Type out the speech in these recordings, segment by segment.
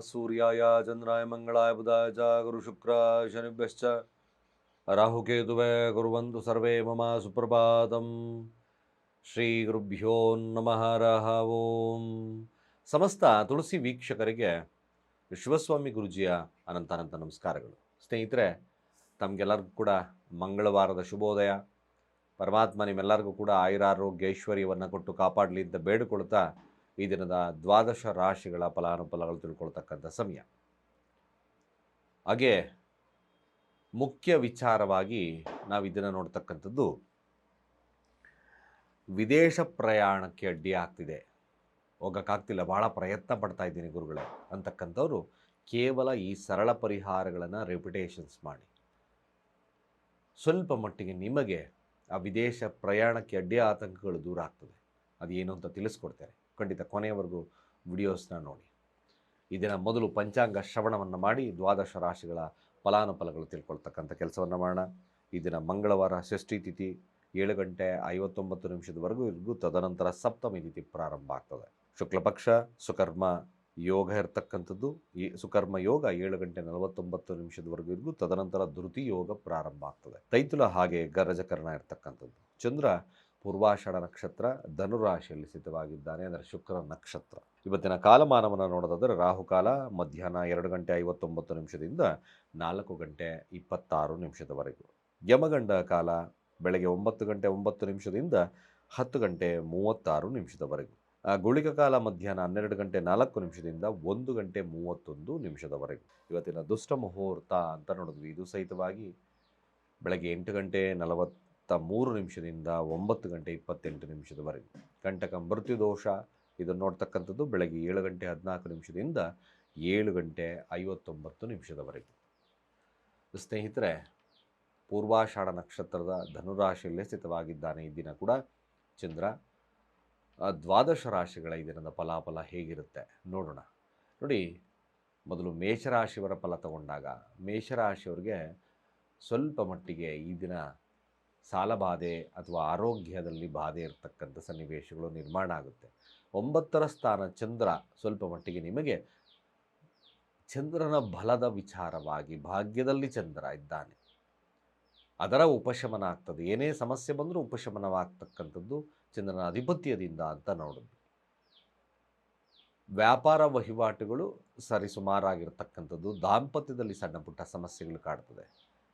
ಸೂರ್ಯಾಯ ಚಂದ್ರಾಯ ಮಂಗಳಾಯ ಬುಧಾಯ ಚ ಗುರು ಶುಕ್ರ ಶನಿಭ್ಯಶ್ಚ. ರಾಹುಕೇತುವೆ ಕುರುವಂತು ಸರ್ವೇ ಮಮ ಸುಪ್ರಭಾತಂ. ಶ್ರೀ ಗುರುಭ್ಯೋ ನಮಃ ರಹ ಓಂ. ಸಮಸ್ತ ತುಳಸಿ ವೀಕ್ಷಕರಿಗೆ ಶಿವಸ್ವಾಮಿ ಗುರುಜಿಯ ಅನಂತ ಅನಂತ ನಮಸ್ಕಾರಗಳು. ಸ್ನೇಹಿತರೆ, ತಮಗೆಲ್ಲರಿಗೂ ಕೂಡ ಮಂಗಳವಾರದ ಶುಭೋದಯ. ಪರಮಾತ್ಮ ನಿಮ್ಮೆಲ್ಲರಿಗೂ ಕೂಡ ಆಯುರಾರೋಗ್ಯ ಐಶ್ವರ್ಯವನ್ನು ಕೊಟ್ಟು ಕಾಪಾಡಲಿ ಅಂತ ಬೇಡಿಕೊಳ್ತಾ ಈ ದಿನದ ದ್ವಾದಶ ರಾಶಿಗಳ ಫಲಾನುಫಲಗಳು ತಿಳ್ಕೊಳ್ತಕ್ಕಂಥ ಸಮಯ. ಹಾಗೆ ಮುಖ್ಯ ವಿಚಾರವಾಗಿ ನಾವು ಇದನ್ನು ನೋಡ್ತಕ್ಕಂಥದ್ದು ವಿದೇಶ ಪ್ರಯಾಣಕ್ಕೆ ಅಡ್ಡಿ ಆಗ್ತಿದೆ. ಹೋಗೋಕ್ಕಾಗ್ತಿಲ್ಲ ಭಾಳ ಪ್ರಯತ್ನ ಪಡ್ತಾ ಇದ್ದೀನಿ ಗುರುಗಳೇ ಅಂತಕ್ಕಂಥವ್ರು ಕೇವಲ ಈ ಸರಳ ಪರಿಹಾರಗಳನ್ನು ರೆಪ್ಯುಟೇಷನ್ಸ್ ಮಾಡಿ. ಸ್ವಲ್ಪ ಮಟ್ಟಿಗೆ ನಿಮಗೆ ಆ ವಿದೇಶ ಪ್ರಯಾಣಕ್ಕೆ ಅಡ್ಡಿ ಆತಂಕಗಳು ದೂರ ಆಗ್ತದೆ. ಏನು ಅಂತ ತಿಳಿಸ್ಕೊಡ್ತಾರೆ ಖಂಡಿತ ಕೊನೆಯವರೆಗೂ ವಿಡಿಯೋಸ್ನ ನೋಡಿ. ಇದನ್ನು ಮೊದಲು ಪಂಚಾಂಗ ಶ್ರವಣವನ್ನು ಮಾಡಿ ದ್ವಾದಶ ರಾಶಿಗಳ ಫಲಾನುಫಲಗಳು ತಿಳ್ಕೊಳ್ತಕ್ಕಂಥ ಕೆಲಸವನ್ನು ಮಾಡೋಣ. ದಿನ ಮಂಗಳವಾರ ಷಷ್ಠಿ ತಿಥಿ, ಏಳು ಗಂಟೆ ಐವತ್ತೊಂಬತ್ತು ನಿಮಿಷದವರೆಗೂ ಇರ್ಗೂ ತದನಂತರ ಸಪ್ತಮಿ ತಿಥಿ ಪ್ರಾರಂಭ ಆಗ್ತದೆ. ಶುಕ್ಲಪಕ್ಷ, ಸುಕರ್ಮ, ಯೋಗ ಇರ್ತಕ್ಕಂಥದ್ದು. ಈ ಸುಕರ್ಮ ಯೋಗ ಏಳು ಗಂಟೆ ನಲವತ್ತೊಂಬತ್ತು ನಿಮಿಷದವರೆಗೂ ಇರ್ಗೂ ತದನಂತರ ಧೃತಿ ಯೋಗ ಪ್ರಾರಂಭ ಆಗ್ತದೆ. ತೈತುಲ ಹಾಗೆ ಗರಜಕರಣ ಇರ್ತಕ್ಕಂಥದ್ದು. ಚಂದ್ರ ಪೂರ್ವಾಷಾಢ ನಕ್ಷತ್ರ ಧನುರಾಶಿಯಲ್ಲಿ ಸ್ಥಿತವಾಗಿದ್ದಾನೆ ಅಂದರೆ ಶುಕ್ರ ನಕ್ಷತ್ರ. ಇವತ್ತಿನ ಕಾಲಮಾನವನ್ನು ನೋಡೋದಾದರೆ ರಾಹುಕಾಲ ಮಧ್ಯಾಹ್ನ ಎರಡು ಗಂಟೆ ಐವತ್ತೊಂಬತ್ತು ನಿಮಿಷದಿಂದ ನಾಲ್ಕು ಗಂಟೆ ಇಪ್ಪತ್ತಾರು ನಿಮಿಷದವರೆಗೂ. ಯಮಗಂಡ ಕಾಲ ಬೆಳಗ್ಗೆ ಒಂಬತ್ತು ಗಂಟೆ ಒಂಬತ್ತು ನಿಮಿಷದಿಂದ ಹತ್ತು ಗಂಟೆ ಮೂವತ್ತಾರು ನಿಮಿಷದವರೆಗೂ. ಗುಳಿಕ ಕಾಲ ಮಧ್ಯಾಹ್ನ ಹನ್ನೆರಡು ಗಂಟೆ ನಾಲ್ಕು ನಿಮಿಷದಿಂದ ಒಂದು ಗಂಟೆ ಮೂವತ್ತೊಂದು ನಿಮಿಷದವರೆಗೂ. ಇವತ್ತಿನ ದುಷ್ಟ ಮುಹೂರ್ತ ಅಂತ ನೋಡಿದ್ವಿ. ಇದು ಸಹಿತವಾಗಿ ಬೆಳಗ್ಗೆ ಎಂಟು ಗಂಟೆ ನಲವತ್ತ ಮೂರು ನಿಮಿಷದಿಂದ ಒಂಬತ್ತು ಗಂಟೆ ಇಪ್ಪತ್ತೆಂಟು ನಿಮಿಷದವರೆಗೆ. ಕಂಟಕ ಮೃತ್ಯುದೋಷ ಇದನ್ನು ನೋಡ್ತಕ್ಕಂಥದ್ದು ಬೆಳಗ್ಗೆ ಏಳು ಗಂಟೆ ಹದಿನಾಲ್ಕು ನಿಮಿಷದಿಂದ ಏಳು ಗಂಟೆ ಐವತ್ತೊಂಬತ್ತು ನಿಮಿಷದವರೆಗೆ. ಸ್ನೇಹಿತರೆ, ಪೂರ್ವಾಷಾಢ ನಕ್ಷತ್ರದ ಧನುರಾಶಿಯಲ್ಲೇ ಸ್ಥಿತವಾಗಿದ್ದಾನೆ ಈ ದಿನ ಕೂಡ. ಚಂದ್ರ ದ್ವಾದಶ ರಾಶಿಗಳ ಈ ದಿನದ ಫಲಾಫಲ ಹೇಗಿರುತ್ತೆ ನೋಡೋಣ. ನೋಡಿ, ಮೊದಲು ಮೇಷರಾಶಿಯವರ ಫಲ ತಗೊಂಡಾಗ ಮೇಷರಾಶಿಯವರಿಗೆ ಸ್ವಲ್ಪ ಮಟ್ಟಿಗೆ ಈ ದಿನ ಸಾಲಬಾಧೆ ಅಥವಾ ಆರೋಗ್ಯದಲ್ಲಿ ಬಾಧೆ ಇರತಕ್ಕಂಥ ಸನ್ನಿವೇಶಗಳು ನಿರ್ಮಾಣ ಆಗುತ್ತೆ. ಒಂಬತ್ತರ ಸ್ಥಾನ ಚಂದ್ರ ಸ್ವಲ್ಪ ಮಟ್ಟಿಗೆ ನಿಮಗೆ ಚಂದ್ರನ ಬಲದ ವಿಚಾರವಾಗಿ ಭಾಗ್ಯದಲ್ಲಿ ಚಂದ್ರ ಇದ್ದಾನೆ. ಅದರ ಉಪಶಮನ ಆಗ್ತದೆ. ಏನೇ ಸಮಸ್ಯೆ ಬಂದರೂ ಉಪಶಮನವಾಗ್ತಕ್ಕಂಥದ್ದು ಚಂದ್ರನ ಅಧಿಪತ್ಯದಿಂದ ಅಂತ ನೋಡೋದು. ವ್ಯಾಪಾರ ವಹಿವಾಟುಗಳು ಸರಿಸುಮಾರಾಗಿರ್ತಕ್ಕಂಥದ್ದು ದಾಂಪತ್ಯದಲ್ಲಿ ಸಣ್ಣ ಪುಟ್ಟ ಸಮಸ್ಯೆಗಳು ಕಾಡ್ತದೆ.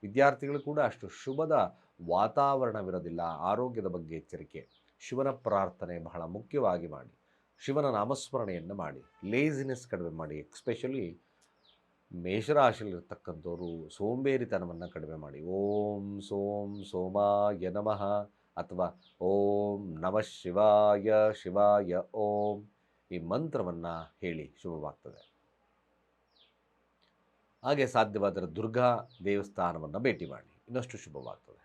ವಿದ್ಯಾರ್ಥಿಗಳು ಕೂಡ ಅಷ್ಟು ಶುಭದ ವಾತಾವರಣವಿರೋದಿಲ್ಲ. ಆರೋಗ್ಯದ ಬಗ್ಗೆ ಎಚ್ಚರಿಕೆ. ಶಿವನ ಪ್ರಾರ್ಥನೆ ಬಹಳ ಮುಖ್ಯವಾಗಿ ಮಾಡಿ. ಶಿವನ ನಾಮಸ್ಮರಣೆಯನ್ನು ಮಾಡಿ. ಲೇಸಿನೆಸ್ ಕಡಿಮೆ ಮಾಡಿ. ಎಕ್ಸ್ಪೆಷಲಿ ಮೇಷರಾಶಿಯಲ್ಲಿರ್ತಕ್ಕಂಥವ್ರು ಸೋಂಬೇರಿತನವನ್ನು ಕಡಿಮೆ ಮಾಡಿ. ಓಂ ಸೋಂ ಸೋಮಾಯ ನಮಃ ಅಥವಾ ಓಂ ನಮಃ ಶಿವಾಯ ಶಿವಾಯ ಓಂ ಈ ಮಂತ್ರವನ್ನು ಹೇಳಿ ಶುಭವಾಗ್ತದೆ. ಹಾಗೆ ಸಾಧ್ಯವಾದರೆ ದುರ್ಗಾ ದೇವಸ್ಥಾನವನ್ನು ಭೇಟಿ ಮಾಡಿ. ಇನ್ನಷ್ಟು ಶುಭವಾಗ್ತದೆ.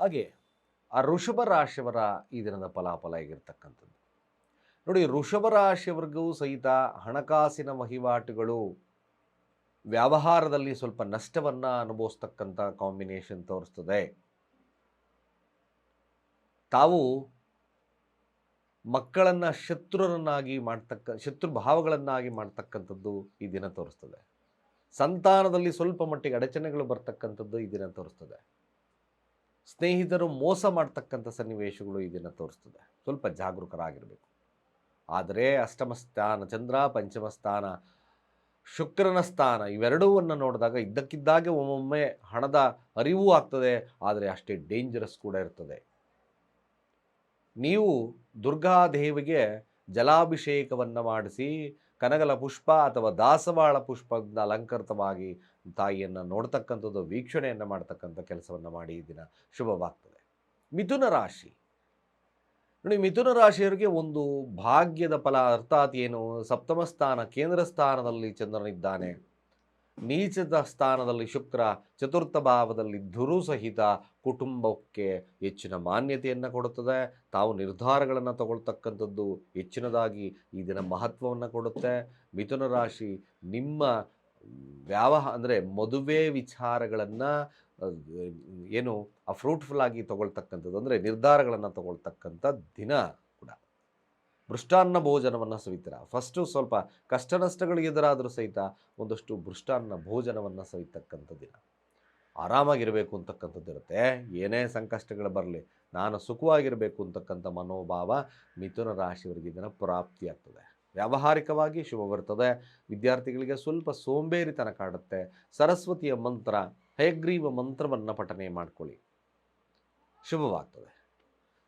ಹಾಗೆ ಆ ಋಷಭ ರಾಶಿಯವರ ಈ ದಿನದ ಫಲಾಫಲ ಆಗಿರ್ತಕ್ಕಂಥದ್ದು ನೋಡಿ ಋಷಭ ರಾಶಿಯವರಿಗೂ ಸಹಿತ ಹಣಕಾಸಿನ ವಹಿವಾಟುಗಳು ವ್ಯವಹಾರದಲ್ಲಿ ಸ್ವಲ್ಪ ನಷ್ಟವನ್ನು ಅನುಭವಿಸ್ತಕ್ಕಂಥ ಕಾಂಬಿನೇಷನ್ ತೋರಿಸ್ತದೆ. ತಾವು ಮಕ್ಕಳನ್ನು ಶತ್ರುರನ್ನಾಗಿ ಮಾಡ್ತಕ್ಕ, ಶತ್ರು ಭಾವಗಳನ್ನಾಗಿ ಮಾಡ್ತಕ್ಕಂಥದ್ದು ಈ ದಿನ ತೋರಿಸ್ತದೆ. ಸಂತಾನದಲ್ಲಿ ಸ್ವಲ್ಪ ಮಟ್ಟಿಗೆ ಅಡಚಣೆಗಳು ಬರ್ತಕ್ಕಂಥದ್ದು ಈ ದಿನ ತೋರಿಸ್ತದೆ. ಸ್ನೇಹಿತರು ಮೋಸ ಮಾಡ್ತಕ್ಕಂಥ ಸನ್ನಿವೇಶಗಳು ಇದನ್ನು ದಿನ ತೋರಿಸ್ತದೆ. ಸ್ವಲ್ಪ ಜಾಗರೂಕರಾಗಿರಬೇಕು. ಆದರೆ ಅಷ್ಟಮ ಸ್ಥಾನ, ಚಂದ್ರ ಪಂಚಮ ಸ್ಥಾನ, ಶುಕ್ರನ ಸ್ಥಾನ ಇವೆರಡೂವನ್ನು ನೋಡಿದಾಗ ಇದ್ದಕ್ಕಿದ್ದಾಗೆ ಒಮ್ಮೊಮ್ಮೆ ಹಣದ ಅರಿವು ಆಗ್ತದೆ, ಆದರೆ ಅಷ್ಟೇ ಡೇಂಜರಸ್ ಕೂಡ ಇರ್ತದೆ. ನೀವು ದುರ್ಗಾದೇವಿಗೆ ಜಲಾಭಿಷೇಕವನ್ನು ಮಾಡಿಸಿ, ಕನಗಲ ಪುಷ್ಪ ಅಥವಾ ದಾಸವಾಳ ಪುಷ್ಪದಿಂದ ಅಲಂಕೃತವಾಗಿ ತಾಯಿಯನ್ನು ನೋಡ್ತಕ್ಕಂಥದ್ದು, ವೀಕ್ಷಣೆಯನ್ನು ಮಾಡ್ತಕ್ಕಂಥ ಕೆಲಸವನ್ನು ಮಾಡಿ ಈ ದಿನ ಶುಭವಾಗ್ತದೆ. ಮಿಥುನ ರಾಶಿ. ನೋಡಿ, ಮಿಥುನ ರಾಶಿಯವರಿಗೆ ಒಂದು ಭಾಗ್ಯದ ಫಲ, ಅರ್ಥಾತ್ ಏನು, ಸಪ್ತಮ ಸ್ಥಾನ, ಕೇಂದ್ರ ಸ್ಥಾನದಲ್ಲಿ ಚಂದ್ರನಿದ್ದಾನೆ. ನೀಚದ ಸ್ಥಾನದಲ್ಲಿ ಶುಕ್ರ, ಚತುರ್ಥ ಭಾವದಲ್ಲಿ ಧುರು ಸಹಿತ ಕುಟುಂಬಕ್ಕೆ ಹೆಚ್ಚಿನ ಮಾನ್ಯತೆಯನ್ನು ಕೊಡುತ್ತದೆ. ತಾವು ನಿರ್ಧಾರಗಳನ್ನು ತಗೊಳ್ತಕ್ಕಂಥದ್ದು ಹೆಚ್ಚಿನದಾಗಿ ಈ ದಿನ ಮಹತ್ವವನ್ನು ಕೊಡುತ್ತೆ. ಮಿಥುನ ರಾಶಿ ನಿಮ್ಮ ವ್ಯಾವಹ, ಅಂದರೆ ಮದುವೆ ವಿಚಾರಗಳನ್ನು ಏನು ಫ್ರೂಟ್ಫುಲ್ ಆಗಿ ತಗೊಳ್ತಕ್ಕಂಥದ್ದು, ಅಂದರೆ ನಿರ್ಧಾರಗಳನ್ನು ತಗೊಳ್ತಕ್ಕಂಥ ದಿನ. ಮೃಷ್ಟಾನ್ನ ಭೋಜನವನ್ನು ಸವಿತೀರ. ಫಸ್ಟು ಸ್ವಲ್ಪ ಕಷ್ಟ ನಷ್ಟಗಳು ಎದುರಾದರೂ ಸಹಿತ ಒಂದಷ್ಟು ಮೃಷ್ಟಾನ್ನ ಭೋಜನವನ್ನು ಸವಿತಕ್ಕಂಥ ದಿನ. ಆರಾಮಾಗಿರಬೇಕು ಅಂತಕ್ಕಂಥದ್ದಿರುತ್ತೆ ಏನೇ ಸಂಕಷ್ಟಗಳು ಬರಲಿ, ನಾನು ಸುಖವಾಗಿರಬೇಕು ಅಂತಕ್ಕಂಥ ಮನೋಭಾವ ಮಿಥುನ ರಾಶಿಯವರಿಗೆ ಇದನ್ನು ಪ್ರಾಪ್ತಿಯಾಗ್ತದೆ ವ್ಯಾವಹಾರಿಕವಾಗಿ ಶುಭ ಬರ್ತದೆ. ವಿದ್ಯಾರ್ಥಿಗಳಿಗೆ ಸ್ವಲ್ಪ ಸೋಂಬೇರಿತನ ಕಾಡುತ್ತೆ. ಸರಸ್ವತಿಯ ಮಂತ್ರ ಹಯಗ್ರೀವ ಮಂತ್ರವನ್ನು ಪಠನೆ ಮಾಡಿಕೊಳ್ಳಿ. ಶುಭವಾಗ್ತದೆ.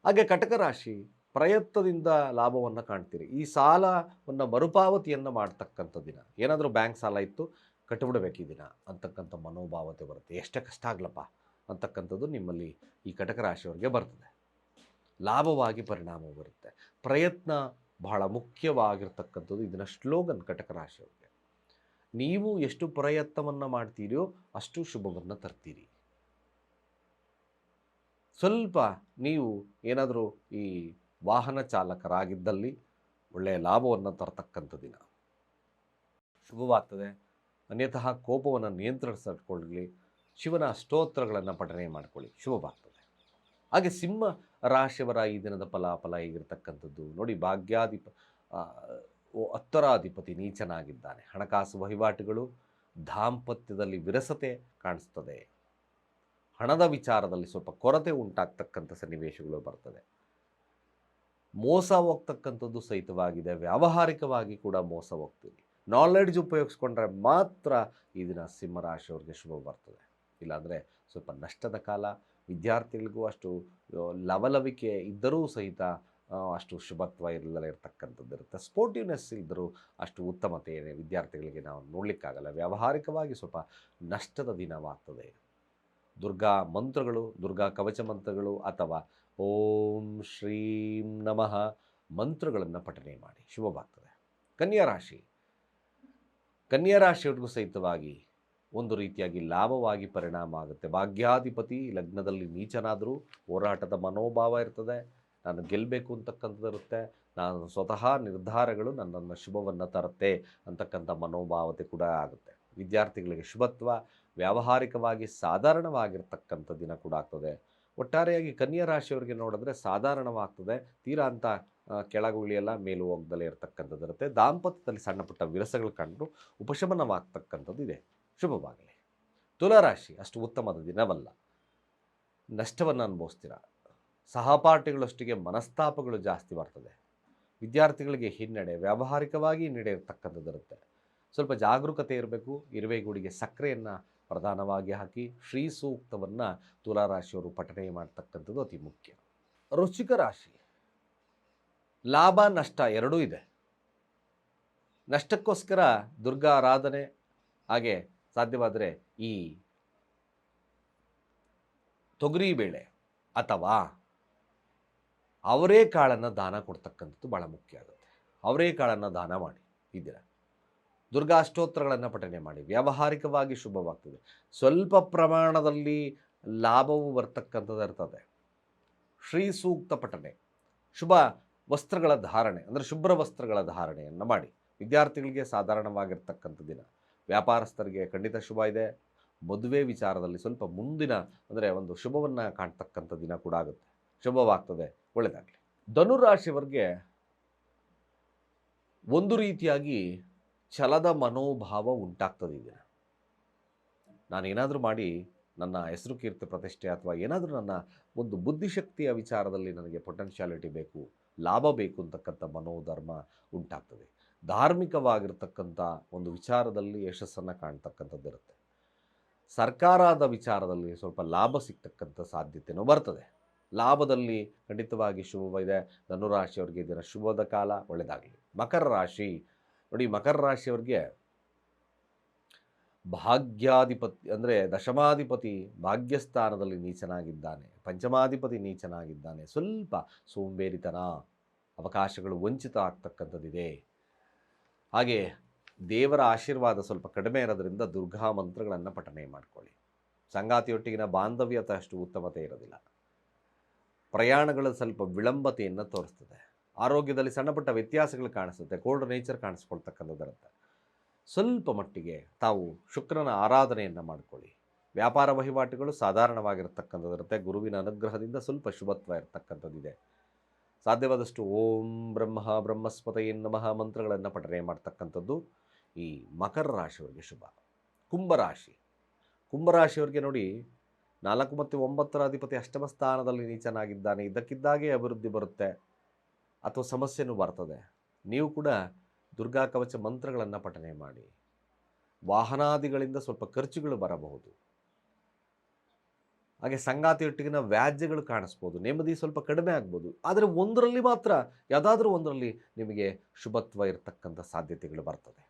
ಹಾಗೆ ಕಟಕ ರಾಶಿ ಪ್ರಯತ್ನದಿಂದ ಲಾಭವನ್ನು ಕಾಣ್ತೀರಿ. ಈ ಸಾಲವನ್ನು ಮರುಪಾವತಿಯನ್ನು ಮಾಡ್ತಕ್ಕಂಥ ದಿನ. ಏನಾದರೂ ಬ್ಯಾಂಕ್ ಸಾಲ ಇತ್ತು, ಕಟ್ಟಿಬಿಡಬೇಕು ಈ ದಿನ ಅಂತಕ್ಕಂಥ ಮನೋಭಾವತೆ ಬರುತ್ತೆ. ಎಷ್ಟೇ ಕಷ್ಟ ಆಗ್ಲಪ್ಪ ಅಂತಕ್ಕಂಥದ್ದು ನಿಮ್ಮಲ್ಲಿ ಈ ಕಟಕ ರಾಶಿಯವರಿಗೆ ಬರ್ತದೆ. ಲಾಭವಾಗಿ ಪರಿಣಾಮ ಬರುತ್ತೆ. ಪ್ರಯತ್ನ ಬಹಳ ಮುಖ್ಯವಾಗಿರ್ತಕ್ಕಂಥದ್ದು ಇದನ್ನ ಶ್ಲೋಗನ್ ಕಟಕ ರಾಶಿಯವರಿಗೆ. ನೀವು ಎಷ್ಟು ಪ್ರಯತ್ನವನ್ನು ಮಾಡ್ತೀರಿಯೋ ಅಷ್ಟು ಶುಭವನ್ನು ತರ್ತೀರಿ. ಸ್ವಲ್ಪ ನೀವು ಏನಾದರೂ ಈ ವಾಹನ ಚಾಲಕರಾಗಿದ್ದಲ್ಲಿ ಒಳ್ಳೆಯ ಲಾಭವನ್ನು ತರತಕ್ಕಂಥ ದಿನ. ಶುಭವಾಗ್ತದೆ. ಅನ್ಯತಃ ಕೋಪವನ್ನು ನಿಯಂತ್ರಿಸಿಕೊಳ್ಳಿ ಶಿವನ ಸ್ತೋತ್ರಗಳನ್ನು ಪಠನೆ ಮಾಡಿಕೊಳ್ಳಿ. ಶುಭವಾಗ್ತದೆ. ಹಾಗೆ ಸಿಂಹ ರಾಶಿಯವರ ಈ ದಿನದ ಫಲಾಫಲ ಹೇಗಿರ್ತಕ್ಕಂಥದ್ದು? ನೋಡಿ ಭಾಗ್ಯಾಧಿಪ ಹತ್ತರಾಧಿಪತಿ ನೀಚನಾಗಿದ್ದಾನೆ. ಹಣಕಾಸು ವಹಿವಾಟುಗಳು ದಾಂಪತ್ಯದಲ್ಲಿ ವಿರಸತೆ ಕಾಣಿಸ್ತದೆ. ಹಣದ ವಿಚಾರದಲ್ಲಿ ಸ್ವಲ್ಪ ಕೊರತೆ ಉಂಟಾಗ್ತಕ್ಕಂಥ ಸನ್ನಿವೇಶಗಳು ಬರ್ತದೆ. ಮೋಸ ಹೋಗ್ತಕ್ಕಂಥದ್ದು ಸಹಿತವಾಗಿದೆ. ವ್ಯಾವಹಾರಿಕವಾಗಿ ಕೂಡ ಮೋಸ ಹೋಗ್ತೀವಿ ನಾಲೆಡ್ಜ್ ಉಪಯೋಗಿಸ್ಕೊಂಡ್ರೆ ಮಾತ್ರ ಈ ದಿನ ಸಿಂಹರಾಶಿಯವ್ರಿಗೆ ಶುಭ ಬರ್ತದೆ. ಇಲ್ಲಾಂದರೆ ಸ್ವಲ್ಪ ನಷ್ಟದ ಕಾಲ, ವಿದ್ಯಾರ್ಥಿಗಳಿಗೂ ಅಷ್ಟು ಲವಲವಿಕೆ ಇದ್ದರೂ ಸಹಿತ ಅಷ್ಟು ಶುಭತ್ವ ಇಲ್ಲದೆ ಇರತಕ್ಕಂಥದ್ದು ಇರುತ್ತೆ. ಸ್ಪೋರ್ಟಿವ್ನೆಸ್ ಇದ್ದರೂ ಅಷ್ಟು ಉತ್ತಮತೆ ಏನೇ ವಿದ್ಯಾರ್ಥಿಗಳಿಗೆ ನಾವು ನೋಡಲಿಕ್ಕಾಗಲ್ಲ. ವ್ಯಾವಹಾರಿಕವಾಗಿ ಸ್ವಲ್ಪ ನಷ್ಟದ ದಿನವಾಗ್ತದೆ ದುರ್ಗಾ ಮಂತ್ರಗಳು, ದುರ್ಗಾ ಕವಚ ಮಂತ್ರಗಳು ಅಥವಾ ಓಂ ಶ್ರೀಂ ನಮಃ. ಮಂತ್ರಗಳನ್ನು ಪಠನೆ ಮಾಡಿ. ಶುಭವಾಗ್ತದೆ. ಕನ್ಯಾ ರಾಶಿ. ಕನ್ಯಾ ರಾಶಿಯವ್ರಿಗೂ ಸಹಿತವಾಗಿ ಒಂದು ರೀತಿಯಾಗಿ ಲಾಭವಾಗಿ ಪರಿಣಾಮ ಆಗುತ್ತೆ. ಭಾಗ್ಯಾಧಿಪತಿ ಲಗ್ನದಲ್ಲಿ ನೀಚನಾದರೂ ಹೋರಾಟದ ಮನೋಭಾವ ಇರ್ತದೆ. ನಾನು ಗೆಲ್ಲಬೇಕು ಅಂತಕ್ಕಂಥದ್ದು ಇರುತ್ತೆ ನಾನು ಸ್ವತಃ ನಿರ್ಧಾರಗಳು ನನ್ನನ್ನು ಶುಭವನ್ನು ತರುತ್ತೆ ಅಂತಕ್ಕಂಥ ಮನೋಭಾವತೆ ಕೂಡ ಆಗುತ್ತೆ. ವಿದ್ಯಾರ್ಥಿಗಳಿಗೆ ಶುಭತ್ವ, ವ್ಯಾವಹಾರಿಕವಾಗಿ ಸಾಧಾರಣವಾಗಿರ್ತಕ್ಕಂಥ ದಿನ ಕೂಡ ಆಗ್ತದೆ. ಒಟ್ಟಾರೆಯಾಗಿ ಕನ್ಯಾ ರಾಶಿಯವರಿಗೆ ನೋಡಿದ್ರೆ ಸಾಧಾರಣವಾಗ್ತದೆ. ತೀರಾ ಅಂತ ಕೆಳಗುಳಿಯೆಲ್ಲ ಕೆಳಗೆ ಮೇಲು ಹೋಗ್ದಲೇ ಇರತಕ್ಕಂಥದ್ದು ಇರುತ್ತೆ ದಾಂಪತ್ಯದಲ್ಲಿ ಸಣ್ಣ ಪುಟ್ಟ ವಿರಸಗಳು ಕಂಡು ಉಪಶಮನವಾಗ್ತಕ್ಕಂಥದ್ದು ಇದೆ. ಶುಭವಾಗಲಿ. ತುಲಾರಾಶಿ, ಅಷ್ಟು ಉತ್ತಮದ ದಿನವಲ್ಲ. ನಷ್ಟವನ್ನು ಅನುಭವಿಸ್ತೀರ? ಸಹಪಾಠಿಗಳಷ್ಟಿಗೆ ಮನಸ್ತಾಪಗಳು ಜಾಸ್ತಿ ಬರ್ತದೆ. ವಿದ್ಯಾರ್ಥಿಗಳಿಗೆ ಹಿನ್ನಡೆ, ವ್ಯಾವಹಾರಿಕವಾಗಿ ಹಿನ್ನಡೆ ಇರುತ್ತೆ ಸ್ವಲ್ಪ ಜಾಗರೂಕತೆ ಇರಬೇಕು. ಇರುವೆಗೂಡಿಗೆ ಸಕ್ಕರೆಯನ್ನು ಪ್ರಧಾನವಾಗಿ ಹಾಕಿ ಶ್ರೀ ಸೂಕ್ತವನ್ನು ತುಲಾರಾಶಿಯವರು ಪಠನೆ ಮಾಡ್ತಕ್ಕಂಥದ್ದು ಅತಿ ಮುಖ್ಯ. ರುಚಿಕ ರಾಶಿ. ಲಾಭ, ನಷ್ಟ ಎರಡೂ ಇದೆ. ನಷ್ಟಕ್ಕೋಸ್ಕರ ದುರ್ಗಾ ಆರಾಧನೆ ಹಾಗೆ ಸಾಧ್ಯವಾದರೆ ಈ ತೊಗರಿಬೇಳೆ ಅಥವಾ ಅವರೇ ಕಾಳನ್ನು ದಾನ ಕೊಡ್ತಕ್ಕಂಥದ್ದು ಭಾಳ ಮುಖ್ಯ ಆಗುತ್ತೆ. ಅವರೇ ಕಾಳನ್ನು ದಾನ ಮಾಡಿ ದಿನ. ದುರ್ಗಾ ಅಷ್ಟೋತ್ತರಗಳನ್ನು ಪಠನೆ ಮಾಡಿ, ವ್ಯಾವಹಾರಿಕವಾಗಿ ಶುಭವಾಗ್ತದೆ. ಸ್ವಲ್ಪ ಪ್ರಮಾಣದಲ್ಲಿ ಲಾಭವು ಬರ್ತಕ್ಕಂಥದ್ದು ಇರ್ತದೆ ಶ್ರೀ ಸೂಕ್ತ ಪಠನೆ ಶುಭ ವಸ್ತ್ರಗಳ ಧಾರಣೆ, ಅಂದರೆ ಶುಭ್ರ ವಸ್ತ್ರಗಳ ಧಾರಣೆಯನ್ನು ಮಾಡಿ. ವಿದ್ಯಾರ್ಥಿಗಳಿಗೆ ಸಾಧಾರಣವಾಗಿರ್ತಕ್ಕಂಥ ದಿನ. ವ್ಯಾಪಾರಸ್ಥರಿಗೆ ಖಂಡಿತ ಶುಭ ಇದೆ. ಮದುವೆ ವಿಚಾರದಲ್ಲಿ ಸ್ವಲ್ಪ ಮುಂದಿನ, ಅಂದರೆ ಒಂದು ಶುಭವನ್ನು ಕಾಣ್ತಕ್ಕಂಥ ದಿನ ಕೂಡ ಆಗುತ್ತೆ. ಶುಭವಾಗ್ತದೆ ಒಳ್ಳೆಯದಾಗಲಿ ಧನುರಾಶಿಯವರಿಗೆ ಒಂದು ರೀತಿಯಾಗಿ ಛಲದ ಮನೋಭಾವ ಉಂಟಾಗ್ತದೆ ಈ ದಿನ. ನಾನೇನಾದರೂ ಮಾಡಿ ನನ್ನ ಹೆಸರು ಕೀರ್ತಿ ಪ್ರತಿಷ್ಠೆ ಅಥವಾ ಏನಾದರೂ ನನ್ನ ಒಂದು ಬುದ್ಧಿಶಕ್ತಿಯ ವಿಚಾರದಲ್ಲಿ ನನಗೆ ಪೊಟೆನ್ಷಿಯಾಲಿಟಿ ಬೇಕು, ಲಾಭ ಬೇಕು ಅಂತಕ್ಕಂಥ ಮನೋಧರ್ಮ ಉಂಟಾಗ್ತದೆ. ಧಾರ್ಮಿಕವಾಗಿರ್ತಕ್ಕಂಥ ಒಂದು ವಿಚಾರದಲ್ಲಿ ಯಶಸ್ಸನ್ನು ಕಾಣ್ತಕ್ಕಂಥದ್ದು ಇರುತ್ತೆ. ಸರ್ಕಾರದ ವಿಚಾರದಲ್ಲಿ ಸ್ವಲ್ಪ ಲಾಭ ಸಿಗ್ತಕ್ಕಂಥ ಸಾಧ್ಯತೆಯೂ ಬರ್ತದೆ. ಲಾಭದಲ್ಲಿ ಖಂಡಿತವಾಗಿ ಶುಭವಿದೆ ಧನುರಾಶಿಯವರಿಗೆ ಇದರ ಶುಭದ ಕಾಲ ಒಳ್ಳೆಯದಾಗಲಿ ಮಕರ ರಾಶಿ ನೋಡಿ, ಮಕರ ರಾಶಿಯವ್ರಿಗೆ ಭಾಗ್ಯಾಧಿಪತಿ ಅಂದರೆ ದಶಮಾಧಿಪತಿ ಭಾಗ್ಯಸ್ಥಾನದಲ್ಲಿ ನೀಚನಾಗಿದ್ದಾನೆ, ಪಂಚಮಾಧಿಪತಿ ನೀಚನಾಗಿದ್ದಾನೆ, ಸ್ವಲ್ಪ ಸೋಂಬೇರಿತನ, ಅವಕಾಶಗಳು ವಂಚಿತ ಆಗ್ತಕ್ಕಂಥದ್ದಿದೆ. ಹಾಗೆ ದೇವರ ಆಶೀರ್ವಾದ ಸ್ವಲ್ಪ ಕಡಿಮೆ ಇರೋದರಿಂದ ದುರ್ಗಾ ಮಂತ್ರಗಳನ್ನು ಪಠನೆ ಮಾಡಿಕೊಳ್ಳಿ. ಸಂಗಾತಿಯೊಟ್ಟಿಗಿನ ಬಾಂಧವ್ಯತೆ ಅಷ್ಟು ಉತ್ತಮತೆ ಇರೋದಿಲ್ಲ. ಪ್ರಯಾಣಗಳು ಸ್ವಲ್ಪ ವಿಳಂಬತೆಯನ್ನು ತೋರಿಸ್ತದೆ. ಆರೋಗ್ಯದಲ್ಲಿ ಸಣ್ಣಪುಟ್ಟ ವ್ಯತ್ಯಾಸಗಳು ಕಾಣಿಸುತ್ತೆ ಕೋಲ್ಡ್ ನೇಚರ್ ಕಾಣಿಸ್ಕೊಳ್ತಕ್ಕಂಥದ್ದಿರುತ್ತೆ ಸ್ವಲ್ಪ ಮಟ್ಟಿಗೆ ತಾವು ಶುಕ್ರನ ಆರಾಧನೆಯನ್ನು ಮಾಡಿಕೊಳ್ಳಿ. ವ್ಯಾಪಾರ ವಹಿವಾಟುಗಳು ಸಾಧಾರಣವಾಗಿರ್ತಕ್ಕಂಥದ್ದಿರುತ್ತೆ ಗುರುವಿನ ಅನುಗ್ರಹದಿಂದ ಸ್ವಲ್ಪ ಶುಭತ್ವ ಇರತಕ್ಕಂಥದ್ದಿದೆ. ಸಾಧ್ಯವಾದಷ್ಟು ಓಂ ಬ್ರಹ್ಮ ಬ್ರಹ್ಮಸ್ಪತಯೇ ನಮಃ ಮಂತ್ರಗಳನ್ನು ಪಠನೆ ಮಾಡ್ತಕ್ಕಂಥದ್ದು ಈ ಮಕರ ರಾಶಿಯವರಿಗೆ ಶುಭ. ಕುಂಭರಾಶಿ ಕುಂಭರಾಶಿಯವರಿಗೆ ನೋಡಿ, ನಾಲ್ಕು ಮತ್ತು ಒಂಬತ್ತರ ಅಧಿಪತಿ ಅಷ್ಟಮ ಸ್ಥಾನದಲ್ಲಿ ನೀಚನಾಗಿದ್ದಾನೆ. ಇದ್ದಕ್ಕಿದ್ದಾಗೆ ಅಭಿವೃದ್ಧಿ ಬರುತ್ತೆ. ಅಥವಾ ಸಮಸ್ಯೆನೂ ಬರ್ತದೆ. ನೀವು ಕೂಡ ದುರ್ಗಾ ಕವಚ ಮಂತ್ರಗಳನ್ನು ಪಠನೆ ಮಾಡಿ. ವಾಹನಾದಿಗಳಿಂದ ಸ್ವಲ್ಪ ಖರ್ಚುಗಳು ಬರಬಹುದು. ಹಾಗೆ ಸಂಗಾತಿಯೊಟ್ಟಿಗಿನ ವ್ಯಾಜ್ಯಗಳು ಕಾಣಿಸ್ಬೋದು. ನೆಮ್ಮದಿ ಸ್ವಲ್ಪ ಕಡಿಮೆ ಆಗ್ಬೋದು. ಆದರೆ ಒಂದರಲ್ಲಿ ಮಾತ್ರ ಯಾವುದಾದ್ರೂ ಒಂದರಲ್ಲಿ ನಿಮಗೆ ಶುಭತ್ವ ಇರತಕ್ಕಂಥ ಸಾಧ್ಯತೆಗಳು ಬರ್ತದೆ.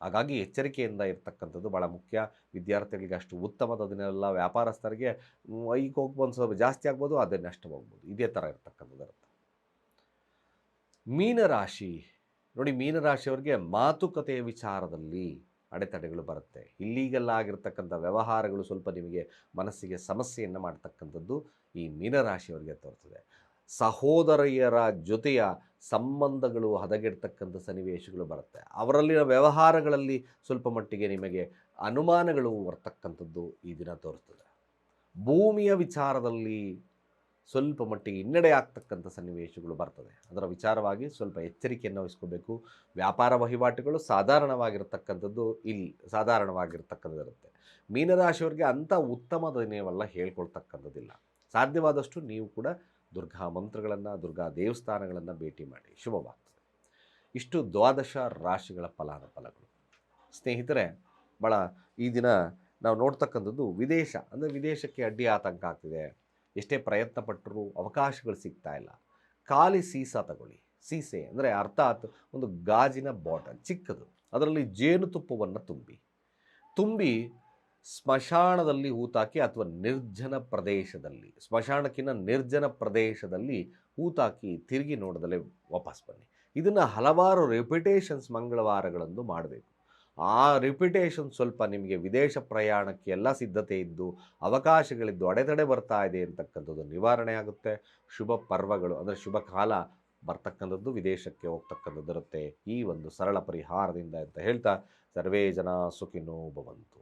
ಹಾಗಾಗಿ ಎಚ್ಚರಿಕೆಯಿಂದ ಇರತಕ್ಕಂಥದ್ದು ಭಾಳ ಮುಖ್ಯ. ವಿದ್ಯಾರ್ಥಿಗಳಿಗೆ ಅಷ್ಟು ಉತ್ತಮದದನ್ನೆಲ್ಲ ವ್ಯಾಪಾರಸ್ಥರಿಗೆ ಮ್, ಈಗ ಹೋಗ್ಬೋದು ಸ್ವಲ್ಪ ಜಾಸ್ತಿ ಆಗ್ಬೋದು ಅದೇ ನಷ್ಟವಾಗ್ಬೋದು. ಇದೇ ಥರ ಇರತಕ್ಕಂಥದ್ದು. ಮೀನರಾಶಿ. ನೋಡಿ, ಮೀನರಾಶಿಯವರಿಗೆ ಮಾತುಕತೆಯ ವಿಚಾರದಲ್ಲಿ ಅಡೆತಡೆಗಳು ಬರುತ್ತೆ. ಇಲ್ಲಿಗೆಲ್ಲ ಆಗಿರ್ತಕ್ಕಂಥ ವ್ಯವಹಾರಗಳು ಸ್ವಲ್ಪ ನಿಮಗೆ ಮನಸ್ಸಿಗೆ ಸಮಸ್ಯೆಯನ್ನು ಮಾಡ್ತಕ್ಕಂಥದ್ದು ಈ ಮೀನರಾಶಿಯವರಿಗೆ ತೋರ್ತದೆ. ಸಹೋದರಿಯರ ಜೊತೆಯ ಸಂಬಂಧಗಳು ಹದಗೆಡ್ತಕ್ಕಂಥ ಸನ್ನಿವೇಶಗಳು ಬರುತ್ತೆ. ಅವರಲ್ಲಿನ ವ್ಯವಹಾರಗಳಲ್ಲಿ ಸ್ವಲ್ಪ ಮಟ್ಟಿಗೆ ನಿಮಗೆ ಅನುಮಾನಗಳು ಬರ್ತಕ್ಕಂಥದ್ದು ಈ ದಿನ ತೋರ್ತದೆ. ಭೂಮಿಯ ವಿಚಾರದಲ್ಲಿ ಸ್ವಲ್ಪ ಮಟ್ಟಿಗೆ ಹಿನ್ನಡೆ ಆಗ್ತಕ್ಕಂಥ ಸನ್ನಿವೇಶಗಳು ಬರ್ತದೆ. ಅದರ ವಿಚಾರವಾಗಿ ಸ್ವಲ್ಪ ಎಚ್ಚರಿಕೆಯನ್ನು ವಹಿಸ್ಕೋಬೇಕು. ವ್ಯಾಪಾರ ವಹಿವಾಟುಗಳು ಸಾಧಾರಣವಾಗಿರ್ತಕ್ಕಂಥದ್ದು ಇಲ್ಲಿ ಸಾಧಾರಣವಾಗಿರ್ತಕ್ಕಂಥದ್ದು ಇರುತ್ತೆ ಮೀನರಾಶಿಯವರಿಗೆ ಅಂಥ ಉತ್ತಮದ ದಿನವೆಲ್ಲ ಹೇಳ್ಕೊಳ್ತಕ್ಕಂಥದ್ದಿಲ್ಲ. ಸಾಧ್ಯವಾದಷ್ಟು ನೀವು ಕೂಡ ದುರ್ಗಾ ಮಂತ್ರಗಳನ್ನು, ದುರ್ಗಾ ದೇವಸ್ಥಾನಗಳನ್ನು ಭೇಟಿ ಮಾಡಿ. ಶುಭವಾಗ್ತದೆ. ಇಷ್ಟು ದ್ವಾದಶ ರಾಶಿಗಳ ಫಲಾನುಫಲಗಳು. ಸ್ನೇಹಿತರೆ ಭಾಳ ಈ ದಿನ ನಾವು ನೋಡ್ತಕ್ಕಂಥದ್ದು ವಿದೇಶ. ಅಂದರೆ ವಿದೇಶಕ್ಕೆ ಅಡ್ಡಿ ಆತಂಕ ಆಗ್ತಿದೆ. ಎಷ್ಟೇ ಪ್ರಯತ್ನ ಪಟ್ಟರೂ ಅವಕಾಶಗಳು ಸಿಗ್ತಾ ಇಲ್ಲ. ಖಾಲಿ ಸೀಸ ತಗೊಳ್ಳಿ. ಸೀಸೆ ಅಂದರೆ ಅರ್ಥಾತ್ ಒಂದು ಗಾಜಿನ ಬಾಟಲ್, ಚಿಕ್ಕದು. ಅದರಲ್ಲಿ ಜೇನುತುಪ್ಪವನ್ನು ತುಂಬಿ. ತುಂಬಿ ಸ್ಮಶಾನದಲ್ಲಿ ಹೂತಾಕಿ ಅಥವಾ ನಿರ್ಜನ ಪ್ರದೇಶದಲ್ಲಿ ಸ್ಮಶಾನಕ್ಕಿಂತ ನಿರ್ಜನ ಪ್ರದೇಶದಲ್ಲಿ ಹೂತಾಕಿ ತಿರುಗಿ ನೋಡದಲ್ಲೇ ವಾಪಸ್ ಬನ್ನಿ. ಇದನ್ನು ಹಲವಾರು ರೆಪ್ಯುಟೇಷನ್ಸ್ ಮಂಗಳವಾರಗಳಂದು ಮಾಡಬೇಕು. ಆ ರಿಪಿಟೇಷನ್ ಸ್ವಲ್ಪ ನಿಮಗೆ ವಿದೇಶ ಪ್ರಯಾಣಕ್ಕೆ ಎಲ್ಲ ಸಿದ್ಧತೆ ಇದ್ದು, ಅವಕಾಶಗಳಿದ್ದು ಅಡೆತಡೆ ಬರ್ತಾ ಇದೆ ಅಂತಕ್ಕಂಥದ್ದು ನಿವಾರಣೆ ಆಗುತ್ತೆ. ಶುಭ ಪರ್ವಗಳು ಅಂದರೆ ಶುಭ ಕಾಲ ಬರ್ತಕ್ಕಂಥದ್ದು ವಿದೇಶಕ್ಕೆ ಹೋಗ್ತಕ್ಕಂಥದ್ದು ಇರುತ್ತೆ ಈ ಒಂದು ಸರಳ ಪರಿಹಾರದಿಂದ ಅಂತ ಹೇಳ್ತಾ, ಸರ್ವೇ ಜನ ಸುಖಿನೋ ಭವಂತು.